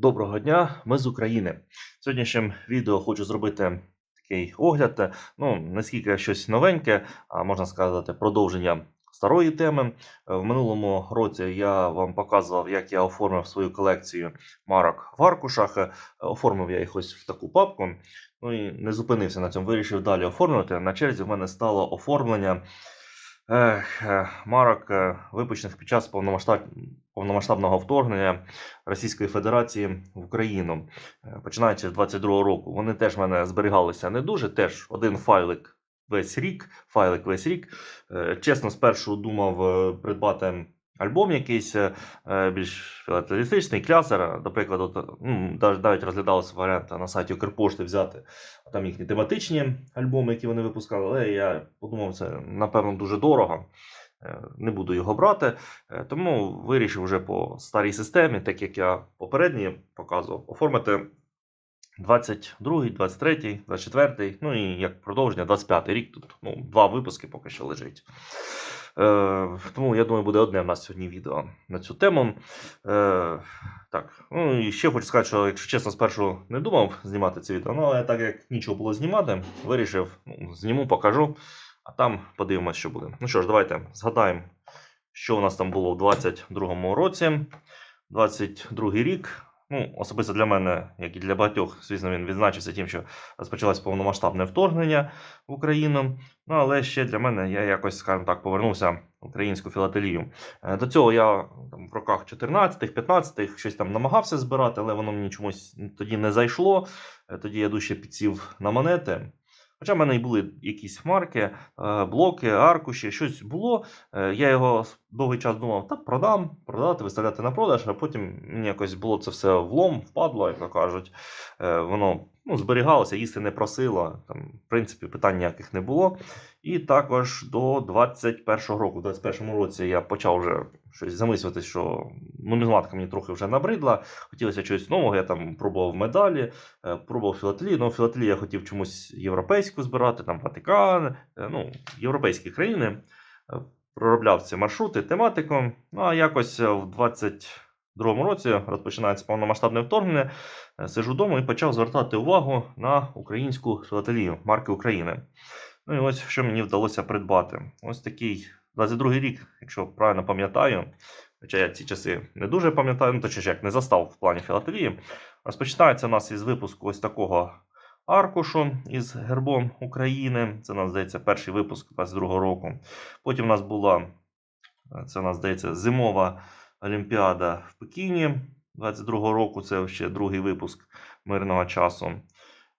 Доброго дня, ми з України. Сьогоднішнім відео хочу зробити такий огляд. е, Ну, не скільки щось новеньке, а можна сказати, продовження старої теми. Е, В минулому році я вам показував, як я оформив свою колекцію марок в аркушах. Е, Оформив я їх ось в таку папку. Ну і не зупинився на цьому, вирішив далі оформити. На черзі в мене стало оформлення ех, е, марок, е, випущених під час повномасштаб... повномасштабного вторгнення Російської Федерації в Україну, е, починаючи з 22-го року. Вони теж в мене зберігалися не дуже. Теж один файлик весь рік. Файлик весь рік. Чесно, спершу думав придбати. Альбом якийсь е, е, більш філателістичний, клясер, до прикладу, ну, навіть розглядалося варіант на сайті Укрпошти взяти там їхні тематичні альбоми, які вони випускали, але я подумав, це напевно дуже дорого. Е, Не буду його брати, тому вирішив вже по старій системі, так як я попередні показував, оформити 22, 23, 24, ну і як продовження 25 рік. Тут ну, два випуски поки що лежить. Е, тому я думаю, буде одне в нас сьогодні відео на цю тему. Е, так, ну і ще хочу сказати, що якщо чесно, спершу не думав знімати це відео, ну але так як нічого було знімати, вирішив, ну, зніму, покажу, а там подивимось, що буде. Ну що ж, давайте згадаємо, що у нас там було в 22-му році. 22 рік. Ну, особисто для мене, як і для багатьох, звісно, він відзначився тим, що розпочалось повномасштабне вторгнення в Україну. Ну, але ще для мене я якось, скажімо так, повернувся в українську філателію. Е, До цього я там, в роках 14-х, 15-х щось там намагався збирати, але воно мені чомусь тоді не зайшло. Е, Тоді я дужче підсів на монети. Хоча в мене і були якісь марки, е, блоки, аркуші, щось було. Я його довгий час думав, та продам, продати, виставляти на продаж, а потім мені якось було це все влом, впадло, як то кажуть. Е, Воно ну, зберігалося, їсти не просило. Там, в принципі, питань ніяких не було. І також до 21-го року, в 21-му році я почав вже щось замислюватися, що нумізматика мені трохи вже набридла. Хотілося чогось нового. Я там пробував медалі, е, пробував філателію. Ну, філателію я хотів чомусь європейську збирати, там Ватикан, е, ну, європейські країни. Проробляв ці маршрути, тематику. Ну а якось е, в 22-му році розпочинається повномасштабне вторгнення. Е, Сижу вдома і почав звертати увагу на українську філателію марки України. Ну і ось що мені вдалося придбати. Ось такий 22-й рік, якщо правильно пам'ятаю. Хоча я ці часи не дуже пам'ятаю, ну точніше, як не застав в плані філателії. Розпочинається у нас із випуску ось такого аркушу із гербом України. Це у нас здається перший випуск 22-го року. Потім у нас була, це у здається, зимова Олімпіада в Пекіні 22-го року. Це ще другий випуск мирного часу.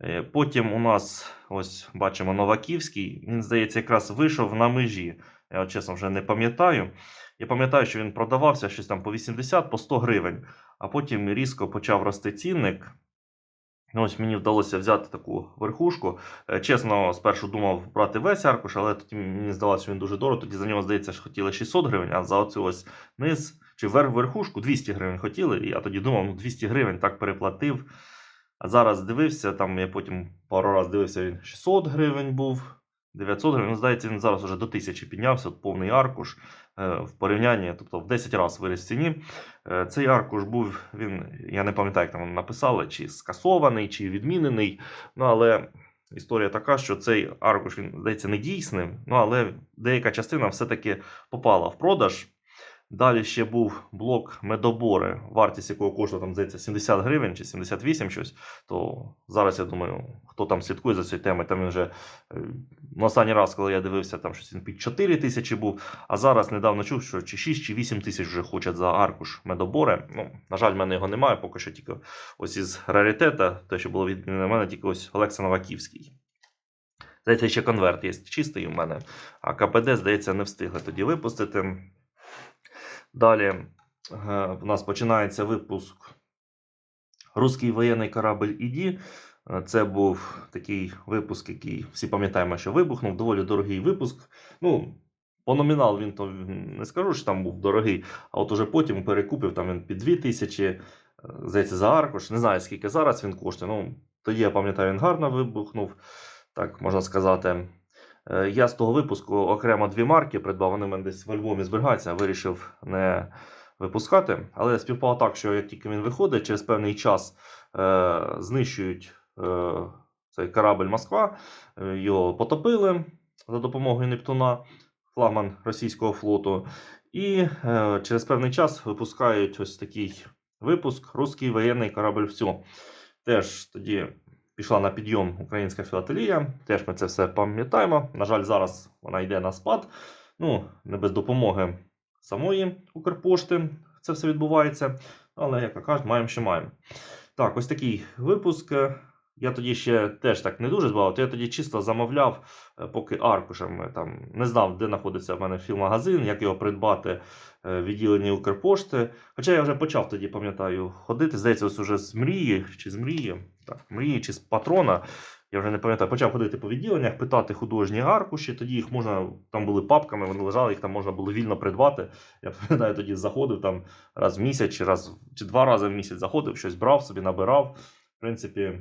Е, Потім у нас ось бачимо Новаківський. Він, здається, якраз вийшов на межі. Я чесно вже не пам'ятаю. Я пам'ятаю, що він продавався щось там по 80, по 100 гривень, а потім різко почав рости цінник. Ну, Ось мені вдалося взяти таку верхушку. Е, Чесно, спершу думав брати весь аркуш, але тоді мені здалося, що він дуже дорого. Тоді за нього, здається, що хотіли 600 гривень, а за оцю ось низ чи верхушку 200 гривень хотіли. І я тоді думав, ну 200 гривень так переплатив. А зараз дивився, там я потім пару разів дивився, він 600 гривень був, 900 гривень. Здається, він зараз вже до 1000 піднявся, от повний аркуш е, в порівнянні, тобто в 10 разів виріс в ціні. Е, Цей аркуш був, він, я не пам'ятаю, як там написали, чи скасований, чи відмінений. Ну, але історія така, що цей аркуш, він, здається, недійсним, ну, але деяка частина все-таки попала в продаж. Далі ще був блок медобори, вартість якого коштує там, здається, 70 гривень чи 78 щось. То зараз я думаю, хто там слідкує за цією темою, там він вже е, на останній раз, коли я дивився, там щось він під 4 тисячі був. А зараз недавно чув, що чи 6 чи 8 тисяч вже хочуть за аркуш медобори. Ну, на жаль, в мене його немає, поки що тільки ось із раритета, те, що було від мене, тільки ось Олекса Новаківський. Здається, ще конверт є чистий у мене, а КПД, здається, не встигли тоді випустити. Далі е, в нас починається випуск Руський воєнний корабль Іді. Е, Це був такий випуск, який всі пам'ятаємо, що вибухнув. Доволі дорогий випуск. Ну, по номінал він то не скажу, що там був дорогий, а от уже потім перекупив там він під 2000, е, здається, за аркуш. Не знаю, скільки зараз він коштує. Ну, тоді я пам'ятаю, він гарно вибухнув, так можна сказати. Е, Я з того випуску окремо дві марки придбав, вони в мене десь в альбомі зберігаються, вирішив не випускати. Але співпало так, що як тільки він виходить, через певний час е, знищують е, цей корабль Москва, е, його потопили за допомогою Нептуна, флагман російського флоту. І е, через певний час випускають ось такий випуск Руський воєнний корабль «Всьо». Теж тоді пішла на підйом українська філателія. Теж ми це все пам'ятаємо. На жаль, зараз вона йде на спад. Ну, не без допомоги самої Укрпошти це все відбувається. Але, як кажуть, маємо, що маємо. Так, ось такий випуск. Я тоді ще теж так не дуже збавив, то я тоді чисто замовляв, е, поки аркушем там не знав, де знаходиться в мене філмагазин, як його придбати е, в відділенні Укрпошти. Хоча я вже почав тоді, пам'ятаю, ходити. Здається, ось уже з мрії чи з мрії, так, мрії чи з патрона. Я вже не пам'ятаю, почав ходити по відділеннях, питати художні аркуші. Тоді їх можна, там були папками, вони лежали, їх там можна було вільно придбати. Я пам'ятаю, тоді заходив там раз в місяць, чи раз чи два рази в місяць заходив, щось брав, собі набирав. В принципі,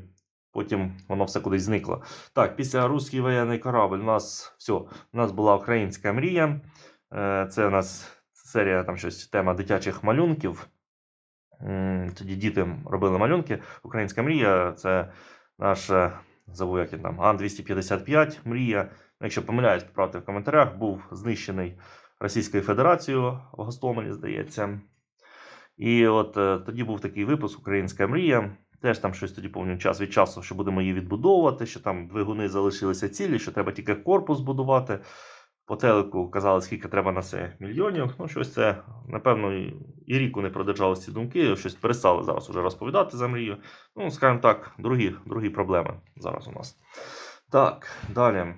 потім воно все кудись зникло. Так, після руський воєнний корабль у нас все, у нас була українська мрія. Е, Це у нас серія там щось тема дитячих малюнків. Тоді діти робили малюнки. Українська мрія це наш, е, забув, як він там, Ан-255 мрія. Ну, Якщо помиляюсь, поправте в коментарях, був знищений Російською Федерацією в Гостомелі, здається. І от е, тоді був такий випуск Українська мрія. Теж там щось тоді пам'ятаю час від часу, що будемо її відбудовувати, що там двигуни залишилися цілі, що треба тільки корпус будувати. По телеку казали, скільки треба на це мільйонів. Ну, щось це, напевно, і ріку не продержали ці думки, щось перестали зараз уже розповідати за мрію. Ну, скажімо так, другі, другі проблеми зараз у нас. Так, далі.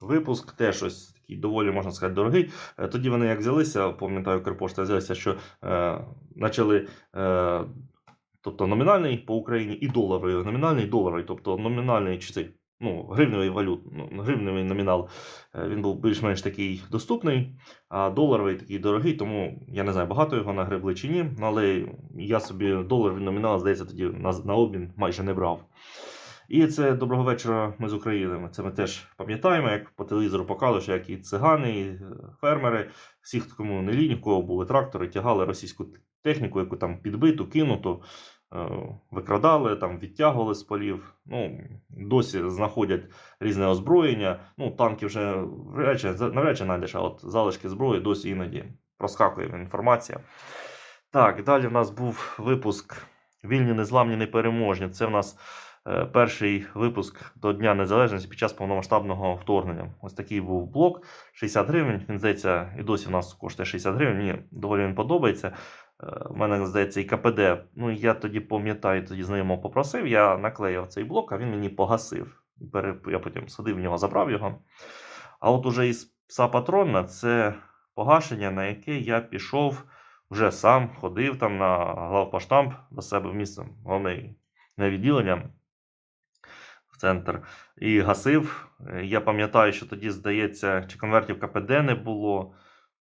Випуск теж ось такий доволі, можна сказати, дорогий. Е, Тоді вони як взялися, пам'ятаю, Укрпошта взялися, що е, почали. Е, Тобто номінальний по Україні і доларовий, номінальний доларовий, тобто номінальний чи цей ну, гривневий валют, ну, гривневий номінал, е, він був більш-менш такий доступний, а доларовий такий дорогий, тому я не знаю, багато його нагребли чи ні, але я собі доларовий номінал, здається, тоді на, на обмін майже не брав. І це доброго вечора. Ми з України. Це ми теж пам'ятаємо, як по телевізору показували, що як і цигани, і фермери, всіх, кому не лінь, в кого були трактори, тягали російську техніку, яку там підбиту, кинуту, викрадали, там відтягували з полів. Ну, досі знаходять різне озброєння. Ну, танки вже навряд чи, знайдеш, а от залишки зброї досі іноді проскакує інформація. Так, далі в нас був випуск Вільні, незламні, непереможні. Це в нас е, перший випуск до Дня Незалежності під час повномасштабного вторгнення. Ось такий був блок 60 гривень. Він здається, і досі в нас коштує 60 гривень. Мені доволі він подобається. Е, У мене здається і КПД. Ну я тоді пам'ятаю, тоді знайомого попросив. Я наклеїв цей блок, а він мені погасив. Я потім садив в нього, забрав його. А от уже із пса патрона це погашення, на яке я пішов вже сам, ходив там на главпоштамп до себе в місце, головне не відділення в центр і гасив. Е, Я пам'ятаю, що тоді, здається, чи конвертів КПД не було.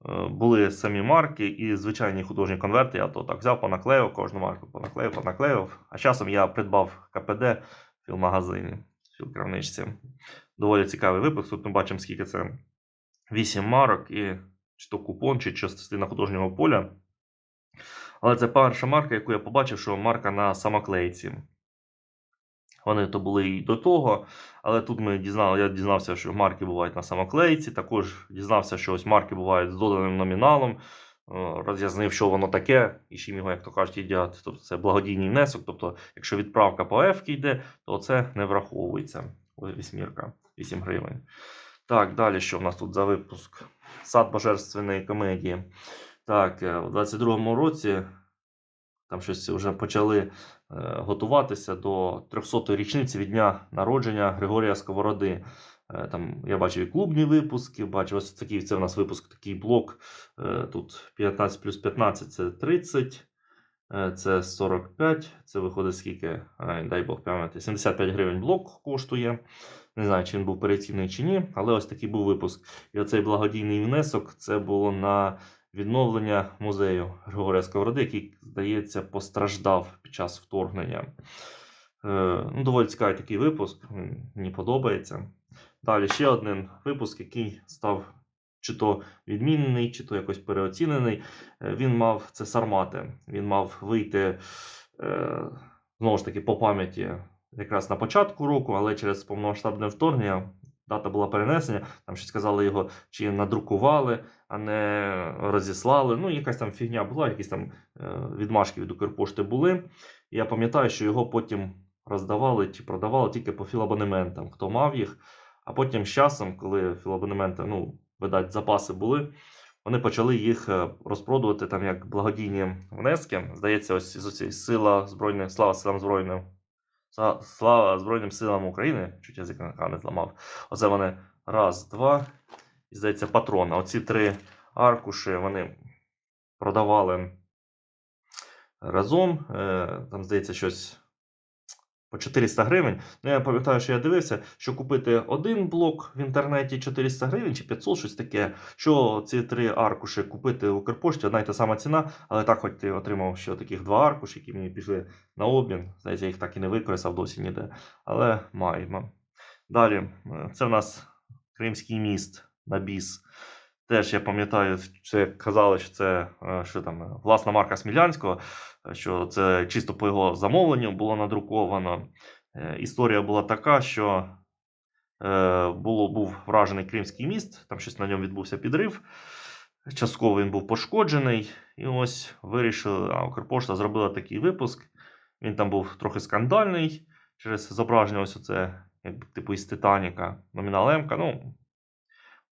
Е, Були самі марки і звичайні художні конверти. Я то так взяв, понаклеїв кожну марку, понаклеїв, понаклеїв. А часом я придбав КПД в філмагазині, в філкравничці. Доволі цікавий випуск. Тут ми бачимо, скільки це 8 марок і чи то купон, чи частина художнього поля. Але це перша марка, яку я побачив, що марка на самоклейці. Вони то були і до того, але тут ми дізнали, я дізнався, що марки бувають на самоклейці. Також дізнався, що ось марки бувають з доданим номіналом. Е, Роз'яснив, що воно таке, і чим його, як то кажуть, їдять. Тобто це благодійний внесок. Тобто, якщо відправка по F йде, то це не враховується. Ось вісьмірка, 8 гривень. Так, далі що в нас тут за випуск? Сад божественної комедії. Так, е, у 22-му році там щось вже почали готуватися до 300-ї річниці від дня народження Григорія Сковороди. Е, Там я бачив і клубні випуски, бачив ось такий це у нас випуск, такий блок. Е, Тут 15 плюс 15 це 30, е, це 45, це виходить скільки, дай Бог пам'ятати, 75 гривень блок коштує. Не знаю, чи він був перецінний чи ні, але ось такий був випуск. І оцей благодійний внесок це було на відновлення музею Григорія Сковороди, який, здається, постраждав під час вторгнення. Е, ну, доволі цікавий такий випуск, мені подобається. Далі ще один випуск, який став чи то відмінений, чи то якось переоцінений. Е, Він мав це сармати. Він мав вийти е, знову ж таки по пам'яті якраз на початку року, але через повномасштабне вторгнення дата була перенесення. Там щось сказали його, чи надрукували, а не розіслали. Ну, якась там фігня була, якісь там е, відмашки від Укрпошти були. Я пам'ятаю, що його потім роздавали чи продавали тільки по філабонементам, хто мав їх. А потім з часом, коли філабонементи, ну, видать, запаси були, вони почали їх е, розпродувати там як благодійні внески. Здається, ось з оцієї сила збройних, слава силам збройним. Слава Збройним силам України, чуть язик на не зламав. Оце вони раз, два. І здається, патрона. Оці три аркуші вони продавали разом. Е, Там, здається, щось по 400 гривень. Ну, я пам'ятаю, що я дивився, що купити один блок в інтернеті 400 гривень чи 500, щось таке. Що ці три аркуші купити в Укрпошті, одна й та сама ціна, але так, хоч ти отримав ще таких два аркуші, які мені пішли на обмін. Здається, я їх так і не використав досі ніде. Але маємо. Далі, е, це в нас Кримський міст на біс. Теж я пам'ятаю, це казали, що це е, що там, е, власна марка Смілянського, е, що це чисто по його замовленню було надруковано. Історія була така, що було, був вражений Кримський міст, там щось на ньому відбувся підрив. Частково він був пошкоджений, і ось вирішили, а Укрпошта зробила такий випуск. Він там був трохи скандальний через зображення, ось оце, як типу із Титаніка, номінал М. Ну,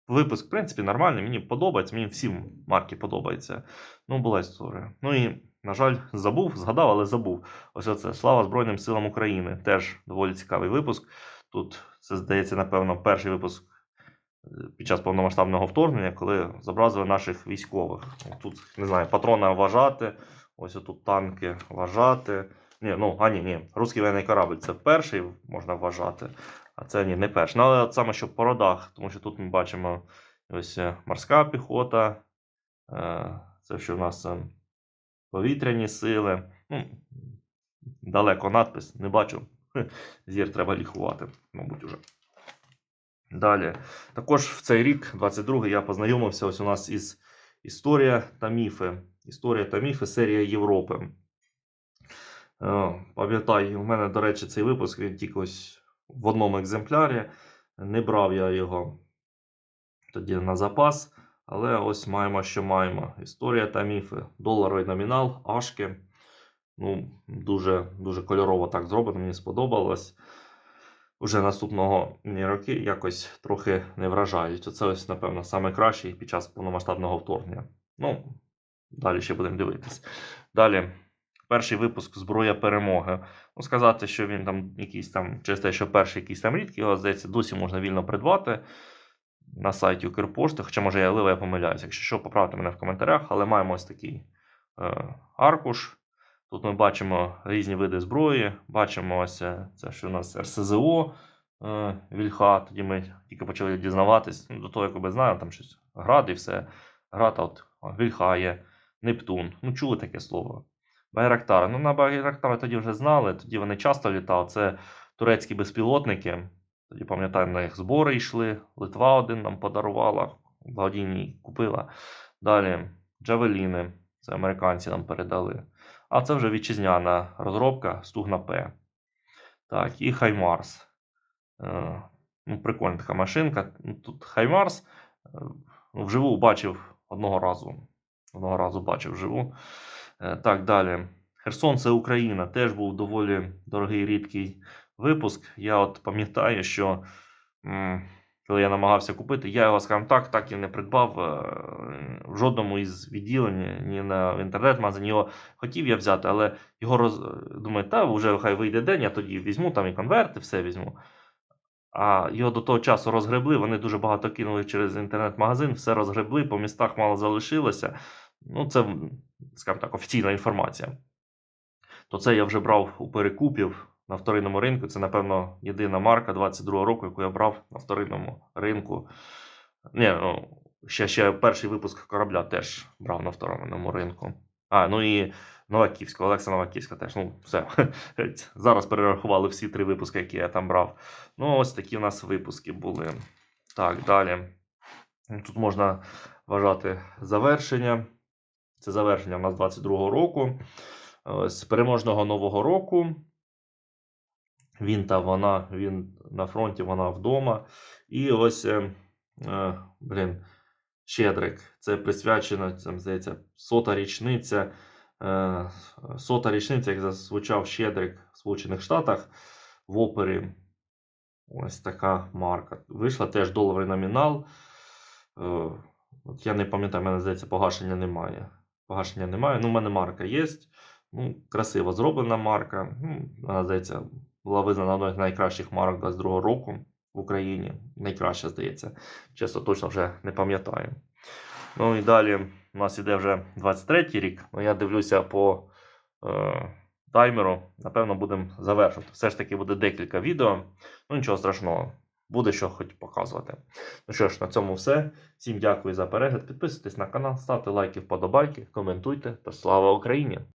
випуск, в принципі, нормальний, мені подобається, мені всі марки подобаються. Ну, була історія. Ну і, на жаль, забув, згадав, але забув. Ось оце Слава Збройним силам України. Теж доволі цікавий випуск. Тут, це здається, напевно, перший випуск е, під час повномасштабного вторгнення, коли зобразили наших військових. Тут, не знаю, патрона вважати, ось тут танки вважати. Ні, ну, а ні, ні. Руський воєнний корабль це перший можна вважати, а це ні, не перший. Ну, але от саме що по родах, тому що тут ми бачимо ось е, морська піхота, е, це що в нас е, повітряні сили. Ну, далеко надпис, не бачу. Зір треба ліхувати, мабуть, уже. Далі. Також в цей рік, 22-й, я познайомився ось у нас із Історія та міфи. Історія та міфи, серія Європи. Пам'ятаю, у мене, до речі, цей випуск він тільки ось в одному екземплярі. Не брав я його тоді на запас. Але ось маємо, що маємо. Історія та міфи. Доларовий номінал, ашки. Ну, дуже, дуже кольорово так зроблено, мені сподобалось. Уже наступного роки якось трохи не вражають. Оце ось, напевно, саме кращий під час повномасштабного вторгнення. Ну, далі ще будемо дивитись. Далі, перший випуск Зброя перемоги. Ну, сказати, що він там якийсь там, через те, що перший якийсь там рідкий, його здається, досі можна вільно придбати на сайті Укрпошти. Хоча, може, я ливо, я помиляюся. Якщо що, поправте мене в коментарях, але маємо ось такий е, аркуш. Тут ми бачимо різні види зброї, бачимо ось е, це, що у нас РСЗО е, Вільха. Тоді ми тільки почали дізнаватись. Ну, до того, як би знаю, там щось град і все. Град, от Вільха є, Нептун. Ну, чули таке слово. Байрактар. Ну, на Байрактари тоді вже знали, тоді вони часто літали. Це турецькі безпілотники. Тоді пам'ятаю, на їх збори йшли. Литва один нам подарувала, благодійні купила. Далі Джавеліни. Це американці нам передали. А це вже вітчизняна розробка Стугна П. Так, і Хаймарс. Е, ну, прикольна така машинка. Ну, Тут Хаймарс е, вживу бачив одного разу. Одного разу бачив вживу. Е, так, далі. Херсон це Україна. Теж був доволі дорогий рідкий випуск. Я от пам'ятаю, що коли я намагався купити, я його, скажімо так, так і не придбав е, в жодному із відділень, ні на інтернет-магазині. Його хотів я взяти, але його роз... думаю, та вже хай вийде день, я тоді візьму там і конверти, все візьму. А його до того часу розгребли, вони дуже багато кинули через інтернет-магазин, все розгребли, по містах мало залишилося. Ну, це, скажімо так, офіційна інформація. То це я вже брав у перекупів на вторинному ринку. Це, напевно, єдина марка 22-го року, яку я брав на вторинному ринку. Ні, ну, ще, ще перший випуск корабля теж брав на вторинному ринку. А, ну і Новаківська, Олекса Новаківська теж. Ну, все. Зараз перерахували всі три випуски, які я там брав. Ну, ось такі у нас випуски були. Так, далі. Тут можна вважати завершення. Це завершення у нас 22-го року. З переможного нового року. Він та вона, він на фронті, вона вдома. І ось, е, е, блін, Щедрик. Це присвячено, це, здається, сота річниця. Е, сота річниця, як зазвучав Щедрик в Сполучених Штатах в опері. Ось така марка. Вийшла теж доларовий номінал. Е, от я не пам'ятаю, мене здається, погашення немає. Погашення немає. Ну, в мене марка є. Ну, красиво зроблена марка. Ну, вона, здається, була визнана одною з найкращих марок 22 року в Україні. Найкраща, здається. Чесно, точно вже не пам'ятаю. Ну і далі у нас іде вже 23 рік. Ну, я дивлюся по е, таймеру. Напевно, будемо завершувати. Все ж таки буде декілька відео. Ну, нічого страшного. Буде що хоч показувати. Ну що ж, на цьому все. Всім дякую за перегляд. Підписуйтесь на канал, ставте лайки, вподобайки, коментуйте та слава Україні!